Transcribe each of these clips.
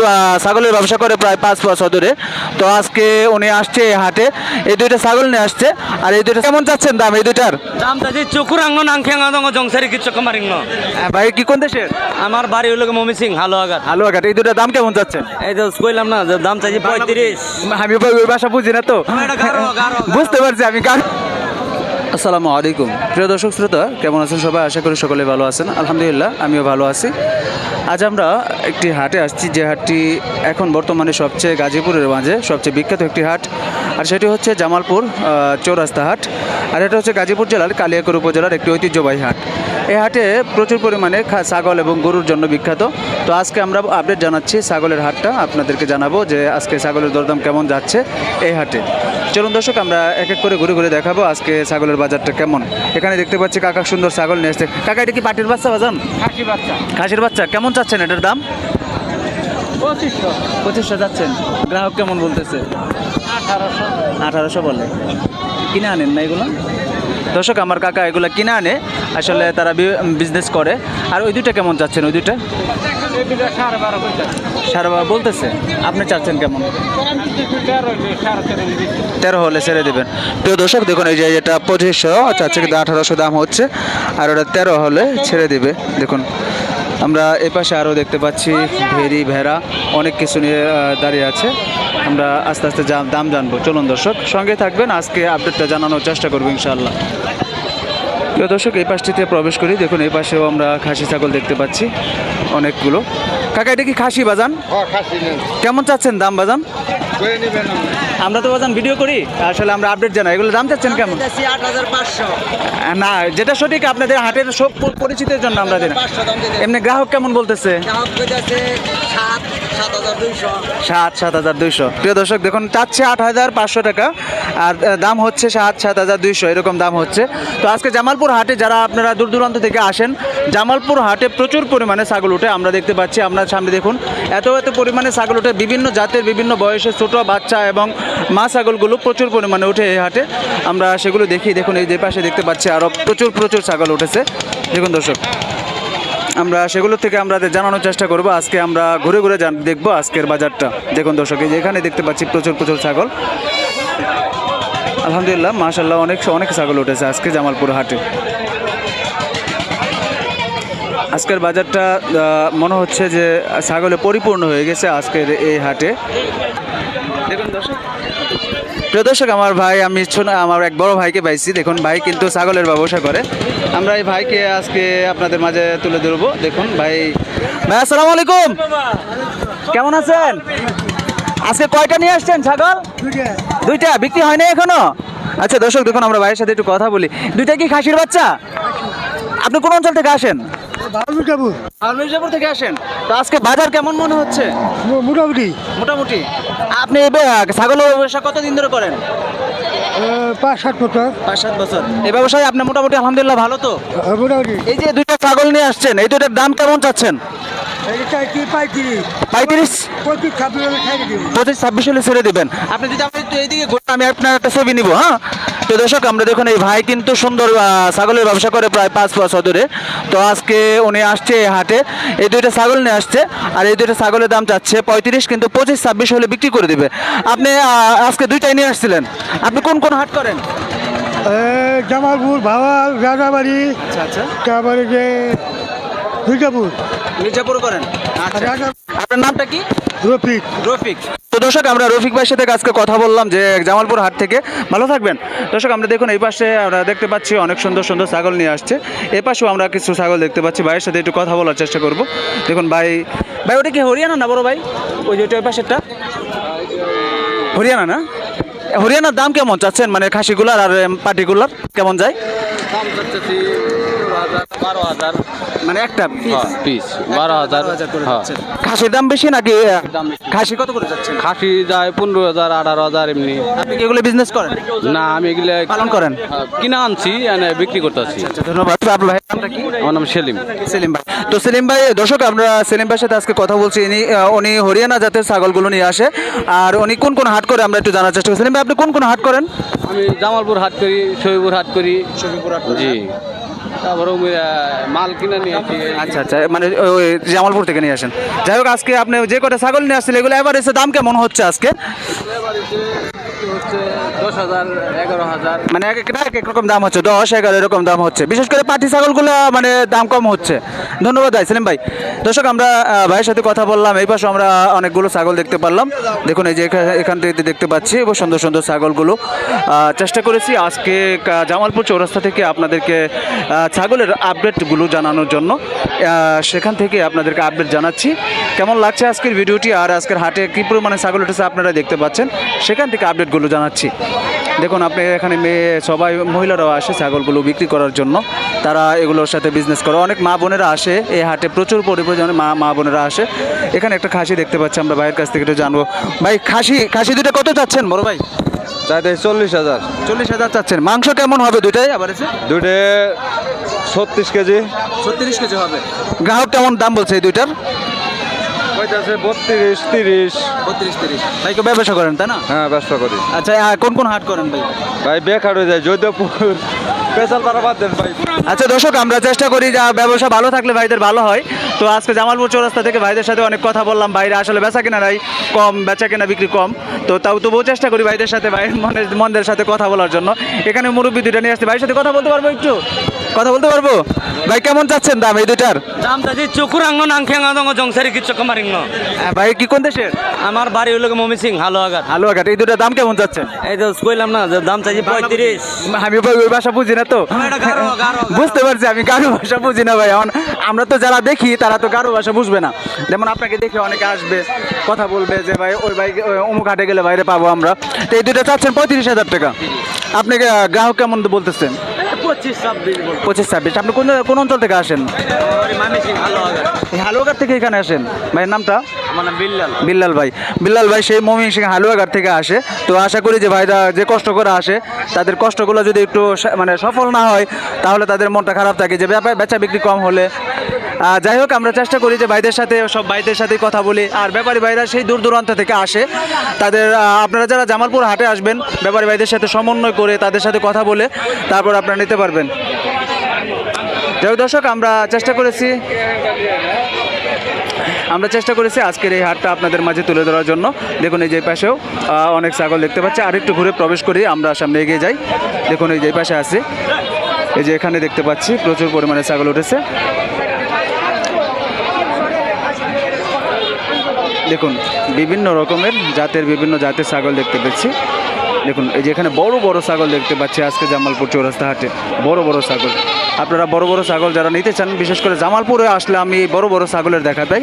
আহ, ছাগলের ব্যবসা করে প্রায় পাঁচ বছর ধরে। তো আজকে উনি আসছে এই হাটে। এই দুইটা ছাগল নিয়ে আসছে। আর এই দুইটা কেমন যাচ্ছেন দাম এই দুইটার? দাম দাজি চকুর আংনো নাংখেং আদং জংসারি কিচ্ছু কমারিং ন আহ, ভাই কি কোন দেশের? আমার বাড়ি হলো মমি সিং হালো আগার হালুয়াঘাট। এই দুইটার দাম কেমন যাচ্ছেন এই তো কইলাম না দাম চাইছি পঁয়ত্রিশ। আমি ভাই ওই ভাষা বুঝি না তো। বুঝতে পারছি আমি গান আসসালামু আলাইকুম। প্রিয় দর্শক শ্রোতা, কেমন আছেন সবাই? আশা করি সকলে ভালো আছেন। আলহামদুলিল্লাহ, আমিও ভালো আছি। আজ আমরা একটি হাটে আসছি। যে হাটটি এখন বর্তমানে সবচেয়ে গাজীপুরের মাঝে, সবচেয়ে বিখ্যাত একটি হাট। আর সেটি হচ্ছে জামালপুর চৌরাস্তা হাট। আর এটা হচ্ছে গাজীপুর জেলার কালিয়াকুর উপজেলার একটি ঐতিহ্যবাহী হাট। এই হাটে প্রচুর পরিমাণে ছাগল এবং গরুর জন্য বিখ্যাত। তো আজকে আমরা আপডেট জানাচ্ছি ছাগলের হাটটা। আপনাদেরকে জানাব যে আজকে ছাগলের দরদাম কেমন যাচ্ছে এই হাটে। চলুন দর্শক আমরা এক এক করে ঘুরে ঘুরে দেখাবো আজকে ছাগলের বাজারটা কেমন। এখানে দেখতে পাচ্ছি কাকা সুন্দর ছাগল নিয়ে আসছে। কাকা এটা কি পাটির বাচ্চা বাজান? বাচ্চা। খাসির বাচ্চা। কেমন চাচ্ছেন এটার দাম? পঁচিশশো। পঁচিশশো যাচ্ছেন। গ্রাহক কেমন বলতেছে? আঠারোশো। আঠারোশো বলে। কিনে আনেন না এগুলো? দর্শক, আমার কাকা এগুলো কিনে আনে। আসলে তারা বিজনেস করে। আর ওই দুইটা কেমন যাচ্ছেন, ওই দুইটা? সাড়ে বারো বলতেছে। আপনি চাচ্ছেন কেমন? তেরো হলে ছেড়ে দেবেন। তো দর্শক, দেখুন, এই যে এটা পঁচিশশো, চাচ্ছে কিন্তু আঠারোশো দাম হচ্ছে। আর ওটা তেরো হলে ছেড়ে দিবে। দেখুন আমরা এ পাশে আরও দেখতে পাচ্ছি ভেরি ভেড়া অনেক কিছু নিয়ে দাঁড়িয়ে আছে। আমরা আস্তে আস্তে যা- দাম জানব। চলুন দর্শক সঙ্গে থাকবেন আজকে আপডেটটা জানানোর চেষ্টা করব ইনশাআল্লাহ। প্রিয় দর্শক এই পাশটিতে প্রবেশ করি। দেখুন এই পাশেও আমরা খাসি ছাগল দেখতে পাচ্ছি অনেকগুলো। কাকা এটা কি খাসি বাজান? কেমন চাচ্ছেন দাম বাজান? আমরা তো বাজান ভিডিও করি। আসলে আমরা আপডেট জানাই। এগুলো দাম চাচ্ছেন কেমন? না যেটা সঠিক আপনাদের হাটের সব পরিচিতের জন্য আমরা দিই না। পাঁচশো দাম দিতে এমনি গ্রাহক কেমন বলতেছে? গ্রাহক সাত সাত হাজার দুইশো। সাত সাত হাজার দুইশো। প্রিয় দর্শক দেখুন চাচ্ছে আট হাজার পাঁচশো টাকা আর দাম হচ্ছে সাত সাত হাজার দুইশো এরকম দাম হচ্ছে। তো আজকে জামালপুর হাটে যারা আপনারা দূর দূরান্ত থেকে আসেন জামালপুর হাটে প্রচুর পরিমাণে ছাগল উঠে আমরা দেখতে পাচ্ছি আপনার সামনে দেখুন এত এত পরিমাণে ছাগল উঠে বিভিন্ন জাতের বিভিন্ন বয়সের ছোট বাচ্চা এবং মা ছাগলগুলো প্রচুর পরিমাণে উঠে এই হাটে। আমরা সেগুলো দেখি, দেখুন এই যে পাশে দেখতে পাচ্ছি আরও প্রচুর প্রচুর ছাগল উঠেছে। দেখুন দর্শক, আমরা সেগুলো থেকে আমরা জানানোর চেষ্টা করব। আজকে আমরা ঘুরে ঘুরে দেখব আজকের বাজারটা। দেখুন দর্শক, এই যে এখানে দেখতে পাচ্ছি প্রচুর প্রচুর ছাগল। আলহামদুলিল্লাহ মাশাল্লাহ অনেক অনেক ছাগল উঠেছে আজকে জামালপুর হাটে। আজকের বাজারটা মনে হচ্ছে যে ছাগলে পরিপূর্ণ হয়ে গেছে আজকের এই হাটে। দেখুন দর্শক প্রিয় দর্শক, আমার ভাই, আমি আমার এক বড় ভাইকে পাইছি। দেখুন, ভাই কিন্তু ছাগলের ব্যবসা করে। আমরা এই ভাইকে আজকে আপনাদের মাঝে তুলে ধরবো। দেখুন, ভাই। ভাই, আসসালামু আলাইকুম। কেমন আছেন? আজকে কয়টা নিয়ে আসছেন ছাগল? দুইটা। বিক্রি হয় না এখনও? আচ্ছা দর্শক, দেখুন, আমরা ভাইয়ের সাথে একটু কথা বলি। দুইটা কি খাসির বাচ্চা? আপনি কোন অঞ্চল থেকে আসেন? মির্জাপুর থেকে আসেন। তো আজকে বাজার কেমন মনে হচ্ছে? মোটামুটি। মোটামুটি। আপনি ছাগলের ব্যবসা কতদিন ধরে করেন? পাঁচ সাত বছর। পাঁচ সাত বছর। এই ব্যবসায় আপনি মোটামুটি আলহামদুলিল্লাহ ভালো তো? মোটামুটি। এই যে দুইটা ছাগল নিয়ে আসছেন এই দুইটার দাম কেমন চাচ্ছেন? পঁচিশ ছাব্বিশ হলে ছেড়ে দিবেন। আপনি যদি একটু এইদিকে আমি আপনার একটা ছবি নিব হ্যাঁ? তো দর্শক আমরা দেখুন এই ভাই কিন্তু সুন্দর ছাগলের ব্যবসা করে প্রায় পাঁচ বছর ধরে। তো আজকে উনি আসছে এই হাটে এই দুইটা ছাগল নিয়ে আসছে আর এই দুইটা ছাগলের দাম চাচ্ছে পঁয়ত্রিশ কিন্তু পঁচিশ ছাব্বিশ হলে বিক্রি করে দিবে। আপনি আজকে দুইটাই নিয়ে আসছিলেন। আপনি কোন কোন হাট করেন? জামালপুর ভাওয়া রাজাবাড়ি আচ্ছা আচ্ছা। তারপরে যে মির্জাপুর। মির্জাপুর করেন? আচ্ছা। আপনার নামটা কি? রফিক। রফিক। দর্শক, আমরা রফিক ভাইয়ের সাথে আজকে কথা বললাম যে জামালপুর হাট থেকে। ভালো থাকবেন। দর্শক, আমরা দেখুন, এই পাশে আমরা দেখতে পাচ্ছি অনেক সুন্দর সুন্দর ছাগল নিয়ে আসছে। এই পাশেও আমরা কিছু ছাগল দেখতে পাচ্ছি। ভাইয়ের সাথে একটু কথা বলার চেষ্টা করব। দেখুন, ভাই ভাই, ওটা কি হরিয়ানা না বড় ভাই? ওই যে ওই পাশেরটা? হরিয়ানা না? হরিয়ানার দাম কেমন চাচ্ছেন? মানে খাসিগুলার আর পাটিগুলার কেমন যায়? বারো হাজার মানে একটা পিস বারো হাজার হ্যাঁ। খাসির দাম বেশি নাকি খাসি কত করে যাচ্ছেন? খাসি যায় পনেরো হাজার আঠারো হাজার এমনি। আপনি কি এগুলো বিজনেস করেন? না আমি এগুলো পালন করেন? হ্যাঁ, কিনে আনছি বিক্রি করতেছি। আচ্ছা ধন্যবাদ। আপনার নামটা কি? আমার নাম সেলিম। সেলিম ভাই। তো সেলিম ভাই দর্শক আমরা সেলিম ভাইয়ের সাথে আজকে কথা বলছি। ইনি উনি হরিয়ানা জাতের ছাগলগুলো নিয়ে আসে। আর উনি কোন কোন হাট করে আমরা একটু জানার চেষ্টা করি। সেলিম ভাই আপনি কোন কোন হাট করেন? আমি জামালপুর হাট করি শহীপুর হাট করি। জি। আচ্ছা আচ্ছা মানে ওই- জামালপুর থেকে নিয়ে আসেন। যাই হোক, আজকে আপনি যে কটা ছাগল নিয়ে আসছিলেন, এগুলো এভারেজে দাম কেমন হচ্ছে আজকে? মানে এক একটা এক এক রকম দাম হচ্ছে, দশ, এগারো এরকম দাম হচ্ছে। বিশেষ করে পাটি ছাগলগুলো মানে দাম কম হচ্ছে। ধন্যবাদ ভাই, সেলিম ভাই। দর্শক, আমরা ভাইয়ের সাথে কথা বললাম, এই পাশে আমরা অনেকগুলো ছাগল দেখতে পারলাম। দেখুন, এই যে এখা- এখান থেকে দেখতে পাচ্ছি এবং সুন্দর সুন্দর ছাগলগুলো। চেষ্টা করেছি আজকে জামালপুর চৌরাস্তা থেকে আপনাদেরকে ছাগলের আপডেটগুলো জানানোর জন্য। সেখান থেকে আপনাদেরকে আপডেট জানাচ্ছি। কেমন লাগছে আজকের ভিডিওটি আর আজকের হাটে কী পরিমাণে ছাগল উঠেছে আপনারা দেখতে পাচ্ছেন। সেখান থেকে আপডেটগুলো জানাচ্ছি। দেখুন, আপনি এখানে মেয়ে, সবাই, মহিলারাও আসে ছাগলগুলো বিক্রি করার জন্য। তারা এগুলোর সাথে বিজনেস করে। অনেক মা বোনেরা আসে এই হাটে প্রচুর পরিমাণে মা মা বোনেরা আসে। এখানে একটা খাসি দেখতে পাচ্ছি আমরা ভাইয়ের কাছ থেকে একটু জানব। ভাই খাসি খাসি দুটো কত চাচ্ছেন বড় ভাই? চাইতে চল্লিশ হাজার। চল্লিশ হাজার চাচ্ছেন। মাংস কেমন হবে দুটাই আবার দুইটে ছত্রিশ কেজি। ছত্রিশ কেজি হবে। গ্রাহক কেমন দাম বলছে এই দুইটার? কইতাছে বত্রিশ তিরিশ। বত্রিশ তিরিশ। ভাই কেউ ব্যবসা করেন তাই না? হ্যাঁ ব্যবসা করি। আচ্ছা কোন কোন হাট করেন ভাই? ভাই বেকার হয়ে যায় জৈদপুর পেশাল পাড়া বাদ দেন ভাই। আচ্ছা দর্শক আমরা চেষ্টা করি যা ব্যবসা ভালো থাকলে ভাইদের ভালো হয়। তো আজকে জামালপুর চৌরাস্তা থেকে ভাইদের সাথে অনেক কথা বললাম। বাইরে আসলে বেচা কেনা নাই কম বেচা কেনা বিক্রি কম। তো তাও তবুও চেষ্টা করি ভাইদের সাথে ভাই মনের মনদের সাথে কথা বলার জন্য। এখানে মুরব্বী দুইটা নিয়ে আসছে। ভাইয়ের সাথে কথা বলতে পারব একটু? কথা বলতে পারব? ভাই কেমন চাচ্ছেন দাম এই দুইটার? দাম চাচ্ছি চকুর আংনো নাংখেঙা দঙ্গ জংসারি কিছু কমারিং আহ, ভাই কি কোন দেশের? আমার বাড়ি হলো মমি সিং হালো আগার হালুয়াঘাট। এই দুটার দাম কেমন চাচ্ছেন? এই তো কইলাম না দাম চাইছি পঁয়ত্রিশ। আমি ওই ভাষা বুঝি না তো? গারো। বুঝতে পারছি আমি গারো ভাষা বুঝি না ভাই। এখন আমরা তো যারা দেখি তারা তো গারো ভাষা বুঝবে না। যেমন আপনাকে দেখে অনেকে আসবে কথা বলবে যে ভাই ওই ভাই অমুক হাটে গেলে বাইরে পাবো আমরা। তো এই দুটো চাচ্ছেন পঁয়ত্রিশ হাজার টাকা। আপনাকে গ্রাহক কেমন বলতেছেন? পঁচিশ ছাব্বিশ আপনি কোন কোন অঞ্চল থেকে আসেন? হালুয়াঘাট। থেকে এখানে আসেন? ভাইয়ের নামটা? বিল্লাল। ভাই। বিল্লাল ভাই সেই মমিন সিং হালুয়াঘাট থেকে আসে। তো আশা করি যে ভাইরা যে কষ্ট করে আসে তাদের কষ্টগুলো যদি একটু মানে সফল না হয় তাহলে তাদের মনটা খারাপ থাকে যে ব্যাপার বেচা বিক্রি কম হলে যাই হোক, আমরা চেষ্টা করি যে ভাইদের সাথে, সব ভাইদের সাথে কথা বলি। আর ব্যাপারী ভাইরা সেই দূর দূরান্ত থেকে আসে। তাদের আপনারা যারা জামালপুর হাটে আসবেন, ব্যাপারী ভাইদের সাথে সমন্বয় করে তাদের সাথে কথা বলে তারপর আপনারা নিতে পারবেন। যাই হোক, দর্শক, আমরা চেষ্টা করেছি। আমরা চেষ্টা করেছি আজকের এই হাটটা আপনাদের মাঝে তুলে ধরার জন্য। দেখুন, এই যে পাশেও অনেক ছাগল দেখতে পাচ্ছি। আর একটু ঘুরে প্রবেশ করি, আমরা সামনে এগিয়ে যাই। দেখুন, এই যে পাশে আছে। এই যে এখানে দেখতে পাচ্ছি, প্রচুর পরিমাণে ছাগল উঠেছে। দেখুন, বিভিন্ন রকমের জাতের বিভিন্ন জাতের ছাগল দেখতে পাচ্ছি দেখুন, এই যে এখানে বড় বড় ছাগল দেখতে পাচ্ছি আজকে জামালপুর চৌরাস্তা হাটে। বড় বড় ছাগল। আপনারা বড় বড় ছাগল যারা নিতে চান, বিশেষ করে জামালপুরে আসলে আমি এই বড় বড় ছাগলের দেখা পাই।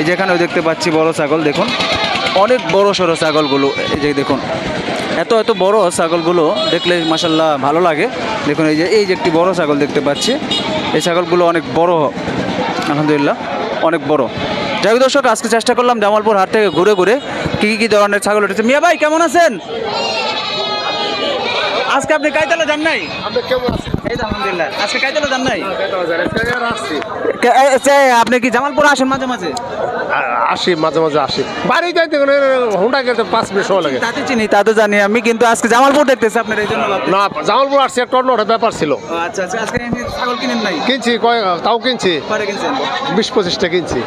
এই যে এখানেও দেখতে পাচ্ছি বড় ছাগল, দেখুন। অনেক বড় সড়ো ছাগলগুলো, এই যে দেখুন। এত এত বড় ছাগলগুলো দেখলে মাসাল্লাহ ভালো লাগে। দেখুন, এই যে এই যে একটি বড় ছাগল দেখতে পাচ্ছি। এই ছাগলগুলো অনেক বড় আলহামদুলিল্লাহ, অনেক বড়। যাই দর্শক, আজকে চেষ্টা করলাম জামালপুর হাট থেকে ঘুরে ঘুরে কী কী ধরনের ছাগল উঠেছে। মিয়া ভাই, কেমন আছেন? আজকে আপনি কাইতালা যান নাই? এই আলহামদুলিল্লাহ। আজকে কাইতলা যান নাই? কে- এ- এ, আপনি কি জামালপুর আসেন মাঝে মাঝে? আসি মাঝে মাঝে আসি। বাড়ি যাইতে গেলে হুন্ডা গেতে পাঁচ মিনিট সময় লাগে। তাতে চিনি তা তো জানি আমি কিন্তু আজকে জামালপুর দেখতেছি আপনার এই জন্য না জামালপুর আসছি একটা অন্য একটা ব্যাপার ছিল। আচ্ছা আচ্ছা আজকে ছাগল কিনেন নাই? কিনছি কয় তাও কিনছি। বিশ পঁচিশটা কিনছি।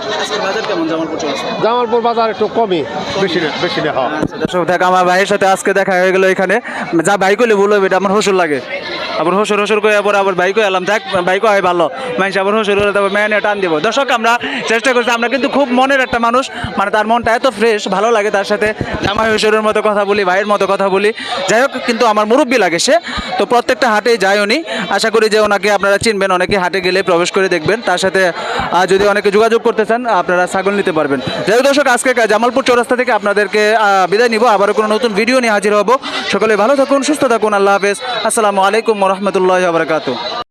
জামালপুর বাজার একটু কমই বেশি না বেশি না আচ্ছা, দর্শক দেখ আমার ভাইয়ের সাথে আজকে দেখা হয়ে গেল এখানে। যা ভাই করলে বলল এটা আমার হসুর লাগে। আবার হসুর হসুর করে আবার আবার বাইকও এলাম দেখ বাইকও হয় ভালো। মানুষ আবার হসুর হলে তারপর মেয়ে টান দিব। দর্শক, আমরা চেষ্টা করছি, আমরা কিন্তু খুব মনের একটা মানুষ মানে তার মনটা এত ফ্রেশ ভালো লাগে তার সাথে। জামাই হসুরের মতো কথা বলি, ভাইয়ের মতো কথা বলি। যাই হোক, কিন্তু আমার মুরব্বী লাগে সে, তো প্রত্যেকটা হাটে যায় উনি আশা করি যে ওনাকে আপনারা চিনবেন, অনেকে হাটে গেলে প্রবেশ করে দেখবেন। তার সাথে যদি অনেকে যোগাযোগ করতে চান, আপনারা ছাগল নিতে পারবেন। যাই হোক দর্শক, আজকে জামালপুর চৌরাস্তা থেকে আপনাদেরকে বিদায় নিব। আবারও কোনো নতুন ভিডিও নিয়ে হাজির হব। সকলে ভালো থাকুন, সুস্থ থাকুন। আল্লাহ হাফেজ। আসসালামু আলাইকুম ورحمة الله وبركاته.